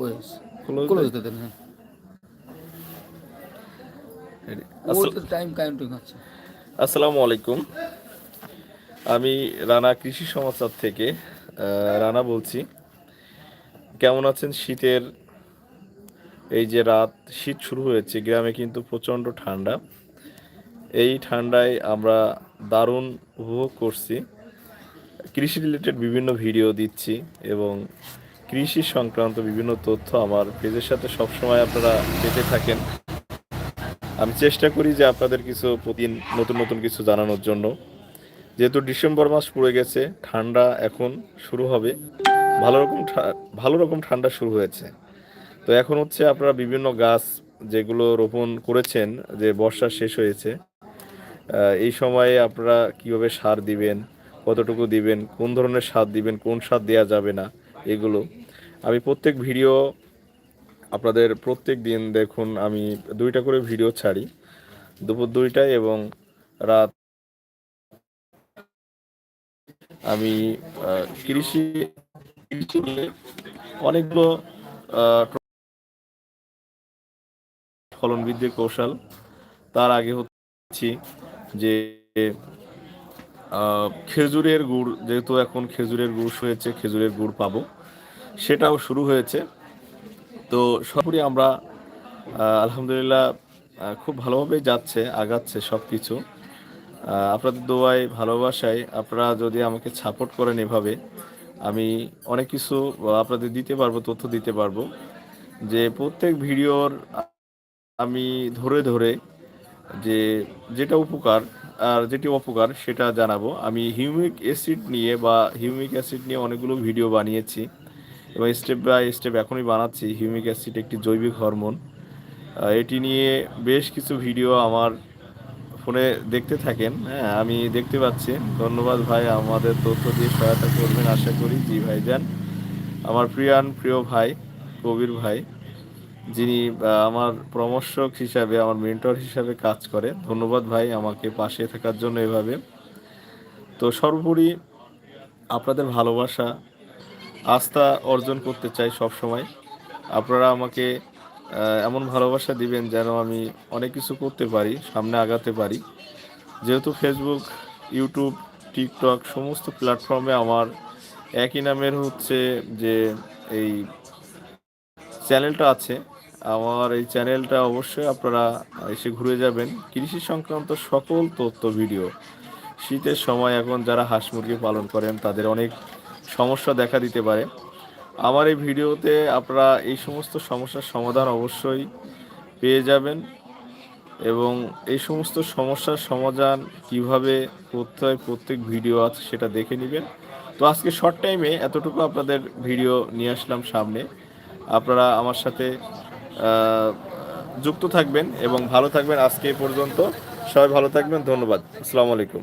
ওয়েস close দেয়? দেন হ্যাঁ। Time counting হচ্ছে। আসসালামু আলাইকুম। আমি রানা কৃষি সমাচার থেকে রানা বলছি। কেমন আছেন? শীতের এই যে রাত শীত শুরু হয়েছে গ্রামে কিন্তু প্রচণ্ড ঠান্ডা। এই ঠান্ডায় আমরা দারুণ উপভোগ করছি। কৃষি রিলেটেড বিভিন্ন ভিডিও দিচ্ছি এবং কৃষি সংক্রান্ত বিভিন্ন তথ্য আমার পেজের সাথে সবসময় আপনারা পেতে থাকেন। আমি চেষ্টা করি যে আপনাদের কিছু প্রতিদিন নতুন নতুন কিছু জানানোর জন্য। যেহেতু ডিসেম্বর মাস পড়ে গেছে, ঠান্ডা এখন শুরু হবে। ভালো রকম ভালো রকম ঠান্ডা শুরু হয়েছে। তো এখন হচ্ছে আপনারা বিভিন্ন গাছ যেগুলো রোপণ করেছেন, যে বর্ষা শেষ হয়েছে এই সময়ে আপনারা কীভাবে সার দিবেন, কতটুকু দিবেন, কোন ধরনের সার দিবেন, কোন সার দেওয়া যাবে না এগুলো। আমি প্রত্যেক ভিডিও আপনাদের প্রত্যেক দিন দেখুন, আমি দুইটা করে ভিডিও ছাড়ি। দুপুর দুইটায় এবং রাত আমি কৃষি অনেকগুলো ফলন বৃদ্ধির কৌশল। তার আগে হচ্ছি যে খেজুরের গুড়, যেহেতু এখন খেজুরের গুড় হয়েছে খেজুরের গুড় পাবো। সেটাও শুরু হয়েছে। তো সবই আমরা আলহামদুলিল্লাহ খুব ভালোভাবেই যাচ্ছে, আগাচ্ছে সব কিছু আপনাদের দোয়ায়, ভালোবাসায় আপনারা যদি আমাকে সাপোর্ট করেন এভাবে, আমি অনেক কিছু আপনাদের দিতে পারব, তথ্য দিতে পারব। যে প্রত্যেক ভিডিওর আমি ধরে ধরে যে যেটা উপকার, আর যেটি অপকার সেটা জানাব। আমি হিউমিক অ্যাসিড নিয়ে বা হিউমিক অ্যাসিড নিয়ে অনেকগুলো ভিডিও বানিয়েছি এবং স্টেপ বাই স্টেপ এখনই বানাচ্ছি হিউমিক অ্যাসিড একটি জৈবিক হরমোন। এটি নিয়ে বেশ কিছু ভিডিও আমার ফোনে দেখতে থাকেন। হ্যাঁ আমি দেখতে পাচ্ছি। ধন্যবাদ ভাই, আমাদের তথ্য দিয়ে সহায়তা করবেন আশা করি। জি ভাই যান আমার প্রিয়ান, প্রিয় ভাই কবির ভাই। যিনি আমার পরামর্শক হিসাবে, আমার মেন্টর হিসাবে কাজ করে। ধন্যবাদ ভাই আমাকে পাশে থাকার জন্য এভাবে। তো সর্বোপরি আপনাদের ভালোবাসা, আস্থা অর্জন করতে চাই সব সময় আপনারা আমাকে এমন ভালোবাসা দিবেন যেন আমি অনেক কিছু করতে পারি, সামনে আগাতে পারি। যেহেতু ফেসবুক ইউটিউব টিকটক সমস্ত প্ল্যাটফর্মে আমার একই নামের হচ্ছে যে এই চ্যানেলটা আছে আমার এই চ্যানেলটা অবশ্যই আপনারা এসে ঘুরে যাবেন। কৃষি সংক্রান্ত সকল তথ্য, ভিডিও। শীতের সময় এখন যারা হাঁস মুরগি পালন করেন, তাদের অনেক সমস্যা দেখা দিতে পারে। আমার এই ভিডিওতে আপনারা এই সমস্ত সমস্যার সমাধান অবশ্যই পেয়ে যাবেন এবং এই সমস্ত সমস্যার সমাধান কীভাবে করতে হয়, প্রত্যেক ভিডিও আছে সেটা দেখে নেবেন। তো আজকে শর্ট টাইমে এতটুকু আপনাদের ভিডিও নিয়ে আসলাম সামনে। আপনারা আমার সাথে যুক্ত থাকবেন এবং ভালো থাকবেন আজকে পর্যন্ত। সবাই ভালো থাকবেন ধন্যবাদ। আসসালামু আলাইকুম।